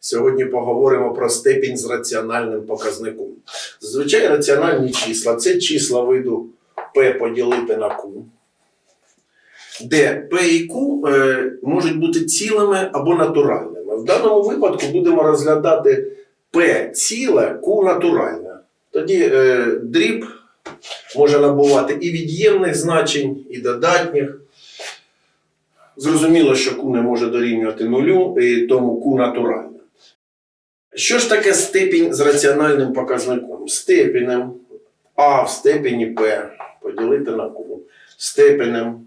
Сьогодні поговоримо про степінь з раціональним показником. Зазвичай раціональні числа це числа виду p поділити на q, де p і q е, можуть бути цілими або натуральними. В даному випадку будемо розглядати p ціле, q натуральне. Тоді е, дріб може набувати і від'ємних значень, і додатніх. Зрозуміло, що Q не може дорівнювати нулю, і тому Q натуральне. Що ж таке степінь з раціональним показником? Степенем А в степені P поділити на Q. Степенем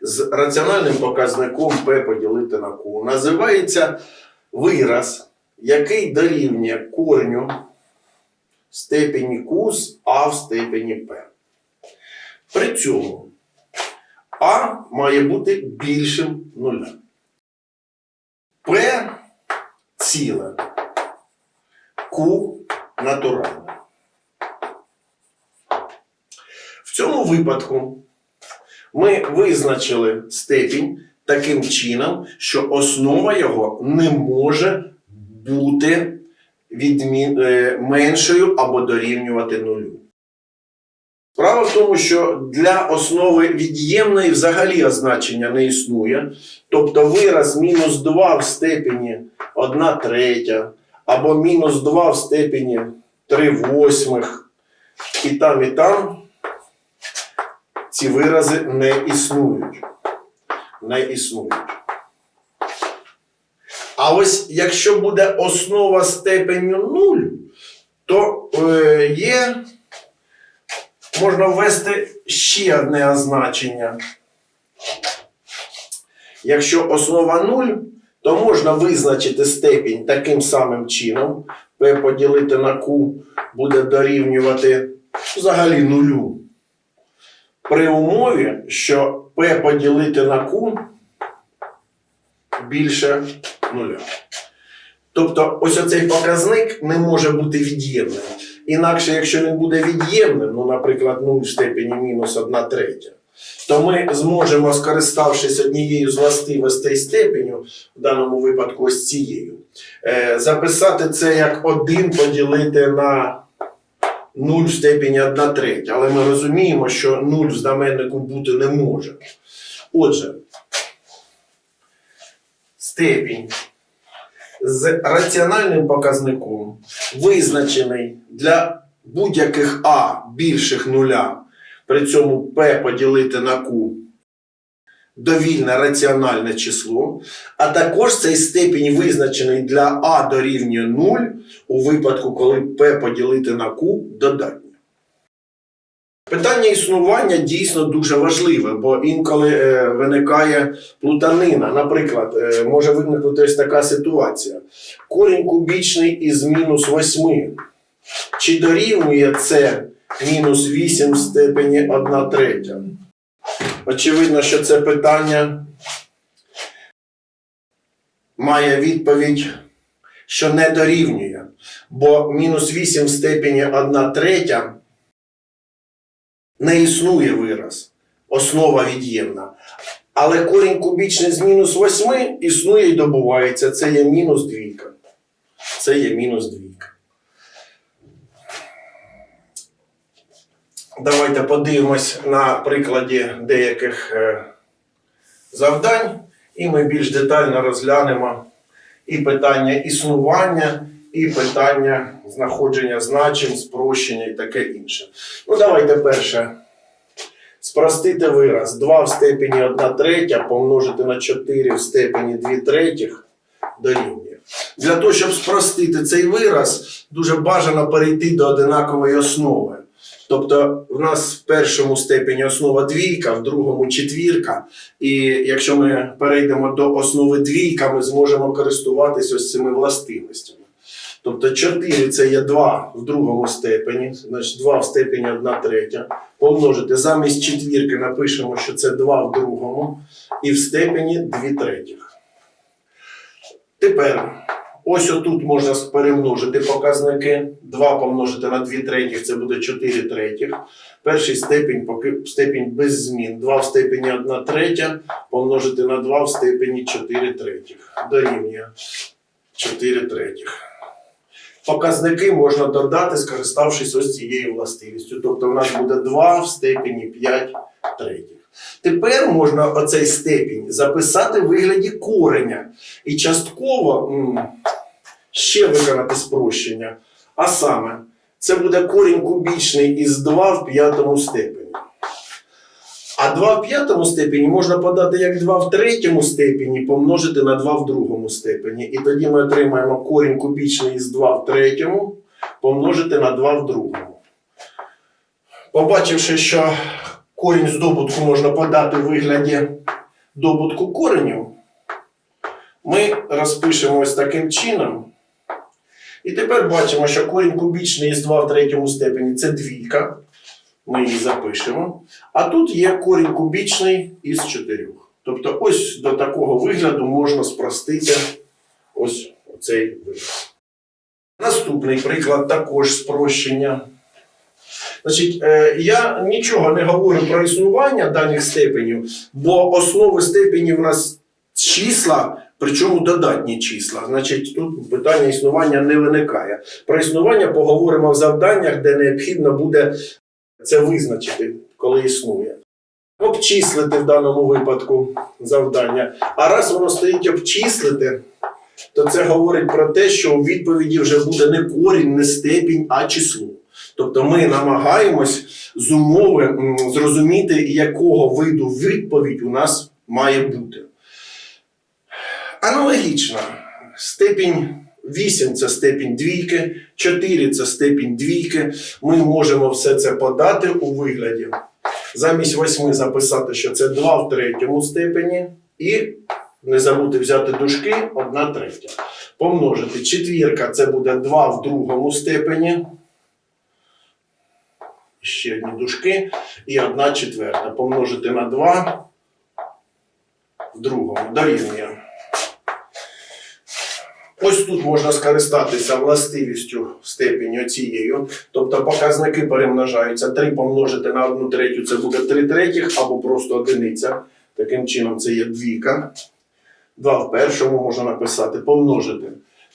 з раціональним показником P поділити на Q. Називається вираз, який дорівнює кореню степені Q з А в степені P. При цьому а має бути більшим нуля. П ціле. Q натуральне. В цьому випадку ми визначили степінь таким чином, що основа його не може бути відмін... е, меншою або дорівнювати нулю. Справа в тому, що для основи від'ємної взагалі означення не існує. Тобто вираз мінус 2 в степені 1 третя, або мінус 2 в степені 3 восьмих, і там, і там ці вирази не існують. Не існують. А ось якщо буде основа степеню 0, то е, є можна ввести ще одне означення. Якщо основа 0, то можна визначити степінь таким самим чином. P поділити на Q буде дорівнювати взагалі нулю. При умові, що P поділити на Q більше нуля. Тобто, ось оцей показник не може бути від'ємним. Інакше, якщо він буде від'ємним, ну, наприклад, 0 в степені мінус 1 третя, то ми зможемо, скориставшись однією з властивостей степеню, в даному випадку ось цією, е, записати це як 1 поділити на 0 в степені 1 третя. Але ми розуміємо, що 0 в знаменнику бути не може. Отже, степінь з раціональним показником визначений для будь-яких А більших нуля, при цьому P поділити на Q довільне раціональне число, а також цей степінь визначений для А дорівнює 0 у випадку, коли P поділити на Q додатнє. Питання існування дійсно дуже важливе, бо інколи е, виникає плутанина. Наприклад, е, може виникнути ось така ситуація. Корінь кубічний із мінус 8. Чи дорівнює це мінус 8 в степені 1 третя? Очевидно, що це питання має відповідь, що не дорівнює, бо мінус 8 в степені 1 третя не існує вираз, основа від'ємна. Але корінь кубічний з мінус 8 існує і добувається. Це є мінус двійка. Це є мінус двійка. Давайте подивимось на прикладі деяких е, завдань, і ми більш детально розглянемо і питання існування, і питання знаходження значень, спрощення і таке інше. Ну, давайте перше. Спростити вираз 2 в степені 1 третя помножити на 4 в степені 2 третіх дорівнює. Для того, щоб спростити цей вираз, дуже бажано перейти до одинакової основи. Тобто, в нас в першому степені основа двійка, в другому четвірка. І якщо ми перейдемо до основи двійка, ми зможемо користуватись ось цими властивостями. Тобто 4 це є 2 в другому степені, значить 2 в степені 1 третя. Помножити замість четвірки напишемо, що це 2 в другому, і в степені 2 третіх. Тепер, ось отут можна перемножити показники. 2 помножити на 2 третіх це буде 4 третіх. Перший степень, поки степень без змін. 2 в степені 1 третя помножити на 2 в степені 4 третіх. Дорівнює. 4 третіх. Показники можна додати, скориставшись ось цією властивістю. Тобто в нас буде 2 в степені 5 третіх. Тепер можна оцей степінь записати в вигляді кореня. І частково ще виконати спрощення. А саме, це буде корінь кубічний із 2 в п'ятому степені. А 2 в п'ятому степені можна подати як 2 в третьому степені помножити на 2 в другому степені. І тоді ми отримаємо корінь кубічний із 2 в третьому помножити на 2 в другому. Побачивши, що корінь здобутку можна подати в вигляді добутку коренів, ми розпишемо ось таким чином. І тепер бачимо, що корінь кубічний із 2 в третьому степені це двійка. Ми її запишемо. А тут є корінь кубічний із 4. Тобто, ось до такого вигляду можна спростити ось цей вигляд. Наступний приклад також спрощення. Значить, е, я нічого не говорю про існування даних степенів, бо основи степенів у нас числа, причому додатні числа. Значить, тут питання існування не виникає. Про існування поговоримо в завданнях, де необхідно буде це визначити, коли існує. Обчислити в даному випадку завдання. А раз воно стоїть обчислити, то це говорить про те, що у відповіді вже буде не корінь, не степінь, а число. Тобто ми намагаємось з умови зрозуміти, якого виду відповідь у нас має бути. Аналогічно, степінь 8 це степінь двійки, 4 це степінь двійки. Ми можемо все це подати у вигляді. Замість 8 записати, що це 2 в третьому степені, і не забути взяти дужки 1 третя. Помножити четвірка це буде 2 в другому степені. Ще одні дужки. І 1 четверта. Помножити на 2 в другому. Дорівнює. Ось тут можна скористатися властивістю степені оцією. Тобто показники перемножаються. 3 помножити на 1 третю це буде 3 третіх або просто одиниця. Таким чином це є двійка. 2 в першому можна написати, помножити.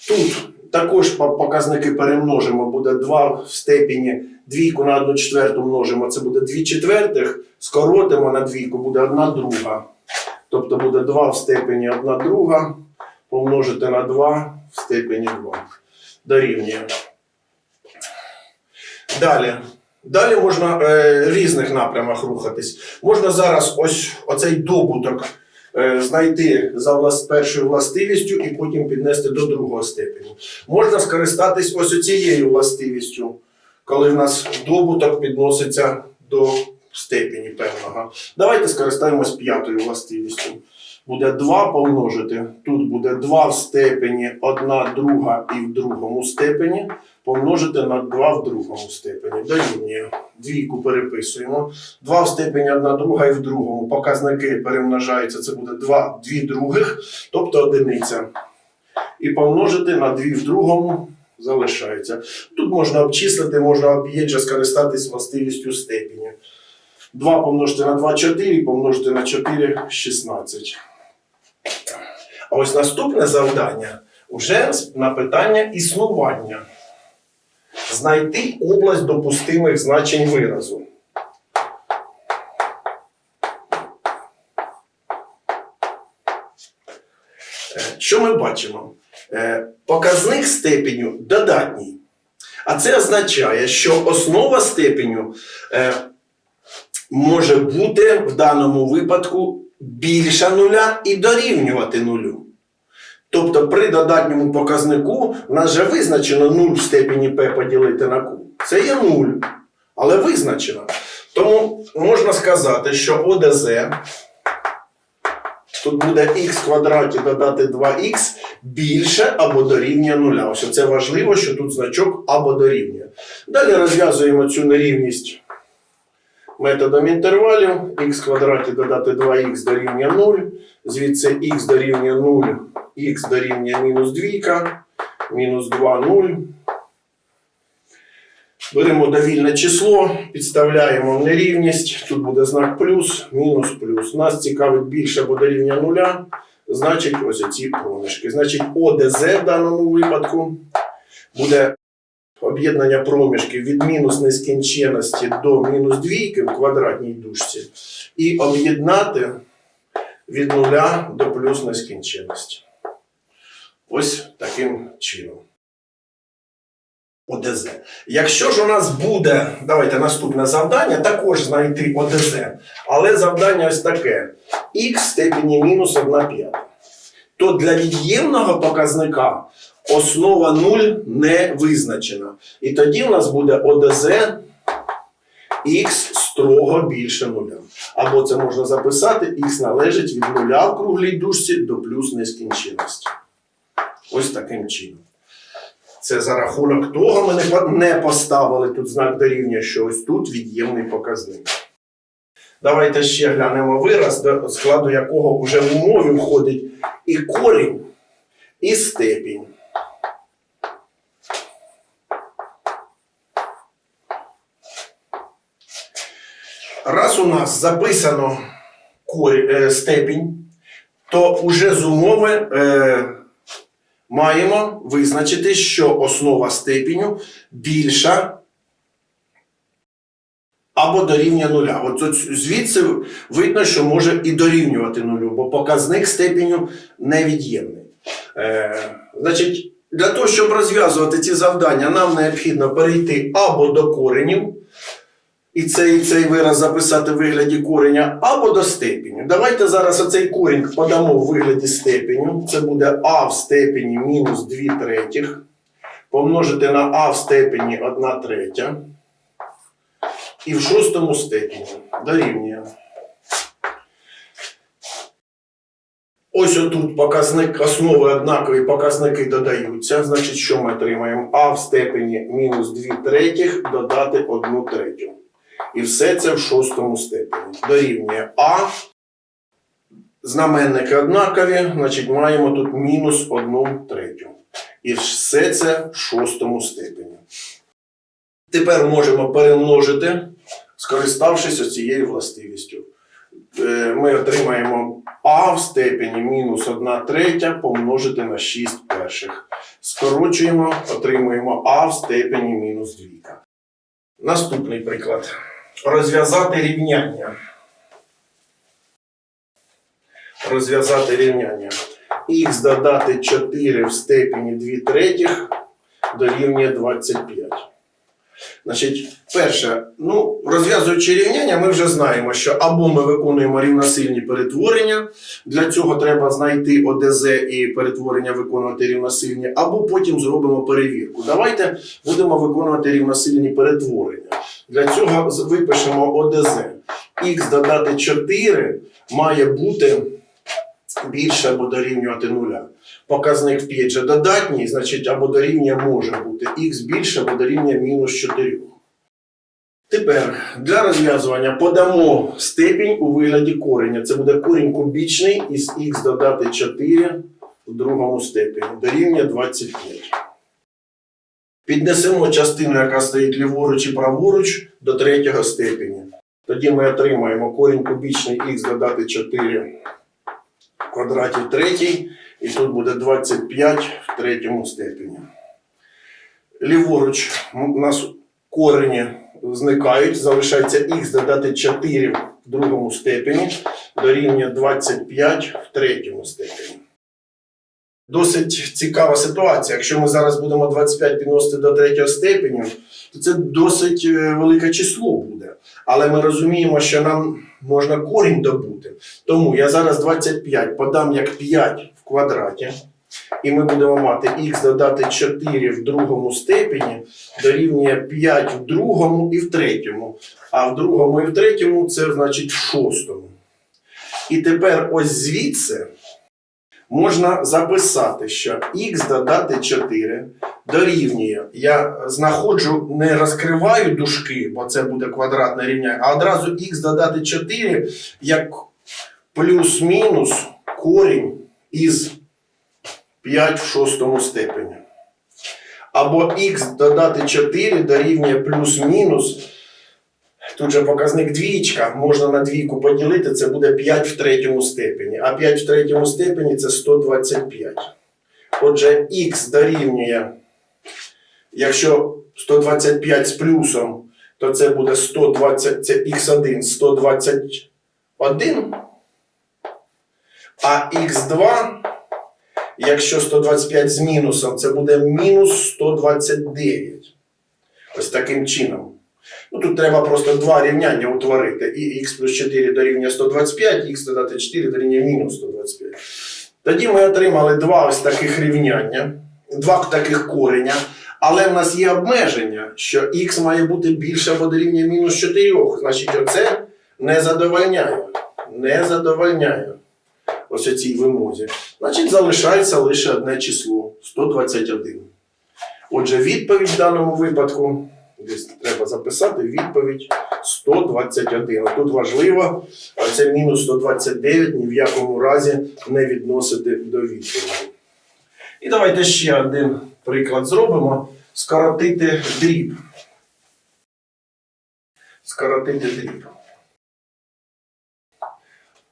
Тут також показники перемножимо, буде 2 в степені, двійку на 1 четверту множимо, це буде 2 четвертих, скоротимо на двійку, буде 1 друга. Тобто буде 2 в степені 1 друга помножити на 2 в степені 2. Дорівнює. Далі. Далі можна е, різних напрямах рухатись. Можна зараз ось оцей добуток е, знайти за влас, першою властивістю і потім піднести до другого степеню. Можна скористатись ось цією властивістю, коли в нас добуток підноситься до степені певного. Давайте скористаємось п'ятою властивістю буде 2 помножити. Тут буде 2 в степені, 1 друга і в другому степені. Помножити на 2 в другому степені. Дорівнює. Двійку переписуємо. 2 в степені 1 друга і в другому. Показники перемножаються. Це буде 2, 2 других, тобто одиниця. І помножити на 2 в другому залишається. Тут можна обчислити, можна оп'єть скористатись властивістю степені. 2 помножити на 2 4, помножити на 4 16. А ось наступне завдання вже на питання існування. Знайти область допустимих значень виразу. Е, Що ми бачимо? Е, Показник степеню додатній. А це означає, що основа степеню е, може бути в даному випадку більша нуля і дорівнювати нулю. Тобто при додатньому показнику в нас вже визначено 0 в степені p поділити на q. Це є 0, але визначено. Тому можна сказати, що ОДЗ тут буде х квадраті додати 2х більше або дорівнює 0. Ось це важливо, що тут значок або дорівнює. Далі розв'язуємо цю нерівність методом інтервалів. х квадраті додати 2х дорівнює 0. Звідси х дорівнює 0, х дорівнює мінус 2, мінус 2, 0. Беремо довільне число, підставляємо в нерівність. Тут буде знак плюс, мінус плюс. Нас цікавить більше або дорівнює нуля. значить ось ці проміжки. Значить, ОДЗ в даному випадку буде об'єднання проміжків від мінус нескінченності до мінус двійки в квадратній дужці і об'єднати від нуля до плюс нескінченності. Ось таким чином. ОДЗ. Якщо ж у нас буде, давайте наступне завдання, також знайти ОДЗ, але завдання ось таке: х в степені мінус 1 п'ята. То для від'ємного показника основа 0 не визначена. І тоді у нас буде ОДЗ х строго більше нуля. Або це можна записати, х належить від нуля в круглій дужці до плюс нескінченності. Ось таким чином. Це за рахунок того ми не поставили тут знак дорівнює, що ось тут від'ємний показник. Давайте ще глянемо вираз, до складу якого вже в умові входить і корінь, і степінь. Раз у нас записано е, степінь, то уже з умови е, маємо визначити, що основа степеню більша або дорівнює нуля. От звідси видно, що може і дорівнювати нулю, бо показник степеню невід'ємний. Е, значить, для того, щоб розв'язувати ці завдання, нам необхідно перейти або до коренів, і цей, цей вираз записати в вигляді кореня, або до степеню. Давайте зараз оцей корінь подамо в вигляді степеню. Це буде а в степені мінус 2 третіх. Помножити на а в степені 1 третя. І в шостому степені дорівнює. Ось отут показник основи однакові показники додаються. Значить, що ми отримаємо? А в степені мінус 2 третіх додати 1 третю. І все це в шостому степені. Дорівнює А. Знаменники однакові, значить маємо тут мінус 1 третю. І все це в шостому степені. Тепер можемо перемножити, скориставшись оцією властивістю. Е, Ми отримаємо А в степені мінус 1 третя помножити на 6 перших. Скорочуємо, отримуємо А в степені мінус 2. Наступний приклад. Розв'язати рівняння. Розв'язати рівняння. Х додати 4 в степені 2 третіх дорівнює 25. Значить, перше, ну, розв'язуючи рівняння, ми вже знаємо, що або ми виконуємо рівносильні перетворення, для цього треба знайти ОДЗ і перетворення виконувати рівносильні, або потім зробимо перевірку. Давайте будемо виконувати рівносильні перетворення. Для цього випишемо ОДЗ. Х додати 4 має бути більше або дорівнювати нуля. Показник в 5 же додатній, значить або дорівнює може бути х більше або дорівнює мінус 4. Тепер для розв'язування подамо степінь у вигляді кореня. Це буде корінь кубічний із х додати 4 в другому степені. Дорівнює 25. Піднесемо частину, яка стоїть ліворуч і праворуч, до третього степені. Тоді ми отримаємо корінь кубічний х додати 4 в квадраті третій, і тут буде 25 в третьому степені. Ліворуч у нас корені зникають, залишається х додати 4 в другому степені, дорівнює 25 в третьому степені. Досить цікава ситуація. Якщо ми зараз будемо 25 підносити до третього степеню, то це досить е, велике число буде. Але ми розуміємо, що нам можна корінь добути. Тому я зараз 25 подам як 5 в квадраті, і ми будемо мати х додати 4 в другому степені дорівнює 5 в другому і в третьому. А в другому і в третьому це значить в шостому. І тепер ось звідси можна записати, що х додати 4 дорівнює. Я знаходжу, не розкриваю дужки, бо це буде квадратне рівняння, а одразу х додати 4 як плюс-мінус корінь із 5 в шостому степені. Або х додати 4 дорівнює плюс-мінус Тут же показник двічка, можна на двійку поділити, це буде 5 в третьому степені. А 5 в третьому степені це 125. Отже, х дорівнює, якщо 125 з плюсом, то це буде 120, це х1 121. А х2, якщо 125 з мінусом, це буде мінус 129. Ось таким чином. Ну, тут треба просто два рівняння утворити. І х плюс 4 дорівнює 125, х додати 4 дорівнює мінус 125. Тоді ми отримали два ось таких рівняння, два таких кореня. Але в нас є обмеження, що х має бути більше або дорівнює мінус 4. Значить, оце не задовольняє. Не задовольняє. Ось цій вимозі. Значить, залишається лише одне число 121. Отже, відповідь в даному випадку, десь треба записати, відповідь 121. Тут важливо, а це мінус 129 ні в якому разі не відносити до відповіді. І давайте ще один приклад зробимо. Скоротити дріб. Скоротити дріб.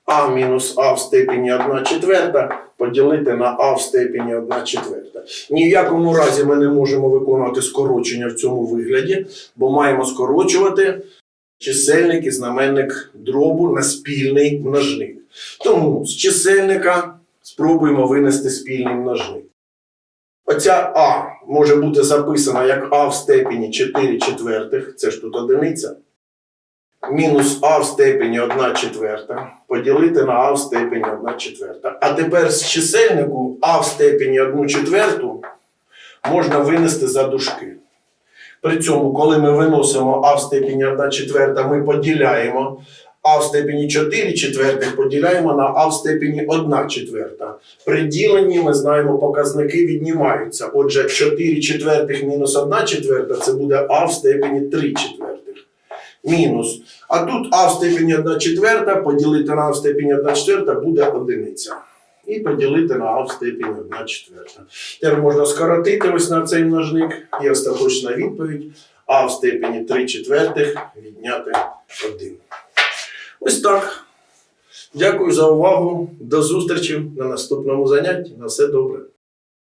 А мінус А в степені 1 четверта поділити на А в степені 1 четверта. Ні в якому разі ми не можемо виконувати скорочення в цьому вигляді, бо маємо скорочувати чисельник і знаменник дробу на спільний множник. Тому з чисельника спробуємо винести спільний множник. Оця А може бути записана як А в степені 4 четвертих, це ж тут одиниця. Мінус А в степені 1 четверта поділити на А в степені 1 четверта. А тепер з чисельнику А в степені 1 четверту можна винести за дужки. При цьому, коли ми виносимо А в степені 1 четверта, ми поділяємо А в степені 4 четвертих поділяємо на А в степені 1 четверта. При діленні ми знаємо, показники віднімаються. Отже, 4 четвертих мінус 1 четверта це буде А в степені 3 четвертих. Мінус. А тут А в степені 1 четверта поділити на А в степені 1 четверта буде одиниця. І поділити на А в степені 1 четверта. Тепер можна скоротити ось на цей множник і остаточна відповідь А в степені 3 четвертих відняти 1. Ось так. Дякую за увагу. До зустрічі на наступному занятті. На все добре.